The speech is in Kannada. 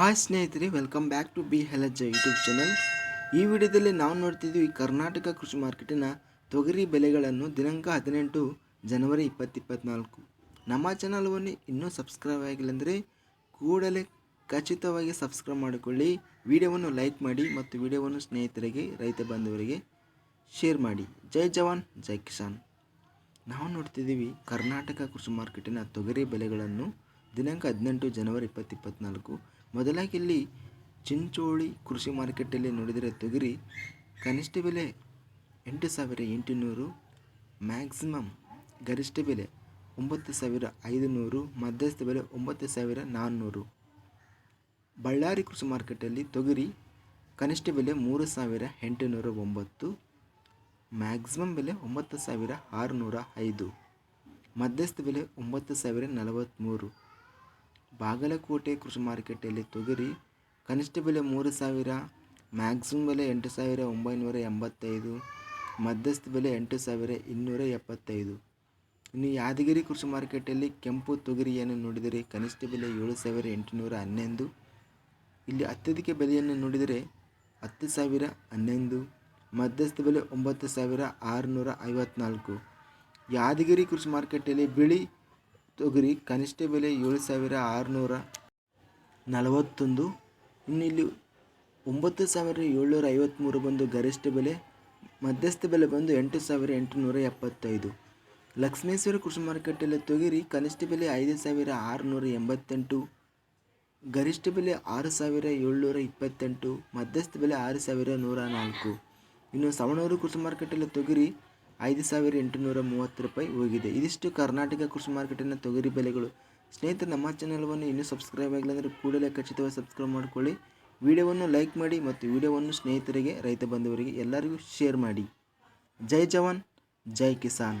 ಹಾಯ್ ಸ್ನೇಹಿತರೆ ವೆಲ್ಕಮ್ ಬ್ಯಾಕ್ ಟು ಬಿ ಹೆಲಜ್ಜ ಯೂಟ್ಯೂಬ್ ಚಾನಲ್ ಈ ವಿಡಿಯೋದಲ್ಲಿ ನಾವು ನೋಡ್ತಿದ್ದೀವಿ ಕರ್ನಾಟಕ ಕೃಷಿ ಮಾರ್ಕೆಟಿನ ತೊಗರಿ ಬೆಲೆಗಳನ್ನು ದಿನಾಂಕ ಹದಿನೆಂಟು ಜನವರಿ ಇಪ್ಪತ್ತಿಪ್ಪತ್ನಾಲ್ಕು. ನಮ್ಮ ಚಾನಲ್ವನ್ನು ಇನ್ನೂ ಸಬ್ಸ್ಕ್ರೈಬ್ ಆಗಿಲ್ಲ ಅಂದರೆ ಕೂಡಲೇ ಖಚಿತವಾಗಿ ಸಬ್ಸ್ಕ್ರೈಬ್ ಮಾಡಿಕೊಳ್ಳಿ. ವಿಡಿಯೋವನ್ನು ಲೈಕ್ ಮಾಡಿ ಮತ್ತು ವಿಡಿಯೋವನ್ನು ಸ್ನೇಹಿತರಿಗೆ, ರೈತ ಬಾಂಧವರಿಗೆ ಶೇರ್ ಮಾಡಿ. ಜೈ ಜವಾನ್, ಜೈ ಕಿಸಾನ್. ನಾವು ನೋಡ್ತಿದ್ದೀವಿ ಕರ್ನಾಟಕ ಕೃಷಿ ಮಾರ್ಕೆಟಿನ ತೊಗರಿ ಬೆಲೆಗಳನ್ನು ದಿನಾಂಕ ಹದಿನೆಂಟು ಜನವರಿ ಇಪ್ಪತ್ತಿಪ್ಪತ್ನಾಲ್ಕು. ಮೊದಲಾಗಿ ಇಲ್ಲಿ ಚಿಂಚೋಳಿ ಕೃಷಿ ಮಾರ್ಕೆಟಲ್ಲಿ ನೋಡಿದರೆ ತೊಗರಿ ಕನಿಷ್ಠ ಬೆಲೆ ಎಂಟು ಸಾವಿರ ಎಂಟುನೂರು, ಮ್ಯಾಕ್ಸಿಮಮ್ ಗರಿಷ್ಠ ಬೆಲೆ ಒಂಬತ್ತು ಸಾವಿರ ಐದುನೂರು, ಮಧ್ಯಸ್ಥ ಬೆಲೆ ಒಂಬತ್ತು ಸಾವಿರ ನಾನ್ನೂರು. ಬಳ್ಳಾರಿ ಕೃಷಿ ಮಾರ್ಕೆಟಲ್ಲಿ ತೊಗರಿ ಕನಿಷ್ಠ ಬೆಲೆ ಮೂರು ಸಾವಿರ ಎಂಟುನೂರ ಒಂಬತ್ತು, ಮ್ಯಾಕ್ಸಿಮಮ್ ಬೆಲೆ ಒಂಬತ್ತು ಸಾವಿರ ಆರುನೂರ ಐದು, ಮಧ್ಯಸ್ಥ ಬೆಲೆ ಒಂಬತ್ತು ಸಾವಿರ ನಲವತ್ತ್ಮೂರು ಬಾಗಲಕೋಟೆ ಕೃಷಿ ಮಾರುಕಟ್ಟೆಯಲ್ಲಿ ತೊಗರಿ, ಕನಿಷ್ಠ ಬೆಲೆ ಮೂರು ಸಾವಿರ, ಮ್ಯಾಕ್ಸಿಮಮ್ ಬೆಲೆ ಎಂಟು ಸಾವಿರ ಒಂಬೈನೂರ ಎಂಬತ್ತೈದು, ಮಧ್ಯಸ್ಥ ಬೆಲೆ ಎಂಟು ಸಾವಿರ ಇನ್ನೂರ ಎಪ್ಪತ್ತೈದು. ಇನ್ನು ಯಾದಗಿರಿ ಕೃಷಿ ಮಾರುಕಟ್ಟೆಯಲ್ಲಿ ಕೆಂಪು ತೊಗರಿಯನ್ನು ನೋಡಿದರೆ ಕನಿಷ್ಠ ಬೆಲೆ ಏಳು ಸಾವಿರ ಎಂಟುನೂರ ಹನ್ನೊಂದು, ಇಲ್ಲಿ ಅತ್ಯಧಿಕ ಬೆಲೆಯನ್ನು ನೋಡಿದರೆ ಹತ್ತು ಸಾವಿರ ಹನ್ನೊಂದು, ಮಧ್ಯಸ್ಥ ಬೆಲೆ ಒಂಬತ್ತು ಸಾವಿರ ಆರುನೂರ ಐವತ್ನಾಲ್ಕು. ಯಾದಗಿರಿ ಕೃಷಿ ಮಾರುಕಟ್ಟೆಯಲ್ಲಿ ಬಿಳಿ ತೊಗರಿ ಕನಿಷ್ಠ ಬೆಲೆ ಏಳು ಸಾವಿರ ಆರುನೂರ ನಲವತ್ತೊಂದು. ಇನ್ನು ಇಲ್ಲಿ ಒಂಬತ್ತು ಸಾವಿರ ಏಳ್ನೂರ ಐವತ್ತ್ಮೂರು ಬಂದು ಗರಿಷ್ಠ ಬೆಲೆ, ಮಧ್ಯಸ್ಥ ಬೆಲೆ ಬಂದು ಎಂಟು ಸಾವಿರ ಎಂಟುನೂರ ಎಪ್ಪತ್ತೈದು. ಲಕ್ಷ್ಮೇಶ್ವರ ಕೃಷಿ ಮಾರುಕಟ್ಟೆಯಲ್ಲಿ ತೊಗರಿ ಕನಿಷ್ಠ ಬೆಲೆ ಐದು ಸಾವಿರ ಆರುನೂರ ಎಂಬತ್ತೆಂಟು, ಗರಿಷ್ಠ ಬೆಲೆ ಆರು ಸಾವಿರ ಏಳ್ನೂರ ಇಪ್ಪತ್ತೆಂಟು, ಮಧ್ಯಸ್ಥ ಬೆಲೆ ಆರು ಸಾವಿರ ನೂರ ನಾಲ್ಕು. ಇನ್ನು ಸವಣೂರು ಕೃಷಿ ಮಾರುಕಟ್ಟೆಯಲ್ಲಿ ತೊಗರಿ ಐದು ಸಾವಿರ ಎಂಟುನೂರ ಮೂವತ್ತು ರೂಪಾಯಿ ಹೋಗಿದೆ. ಇದಿಷ್ಟು ಕರ್ನಾಟಕ ಕೃಷಿ ಮಾರ್ಕೆಟಿನ ತೊಗರಿ ಬೆಲೆಗಳು. ಸ್ನೇಹಿತರೆ, ನಮ್ಮ ಚಾನಲ್ವನ್ನು ಇನ್ನೂ ಸಬ್ಸ್ಕ್ರೈಬ್ ಆಗಿಲ್ಲ ಅಂದರೆ ಕೂಡಲೇ ಖಚಿತವಾಗಿ ಸಬ್ಸ್ಕ್ರೈಬ್ ಮಾಡಿಕೊಳ್ಳಿ. ವಿಡಿಯೋವನ್ನು ಲೈಕ್ ಮಾಡಿ ಮತ್ತು ವಿಡಿಯೋವನ್ನು ಸ್ನೇಹಿತರಿಗೆ, ರೈತ ಬಂಧುವರಿಗೆ ಎಲ್ಲರಿಗೂ ಶೇರ್ ಮಾಡಿ. ಜೈ ಜವಾನ್, ಜೈ ಕಿಸಾನ್.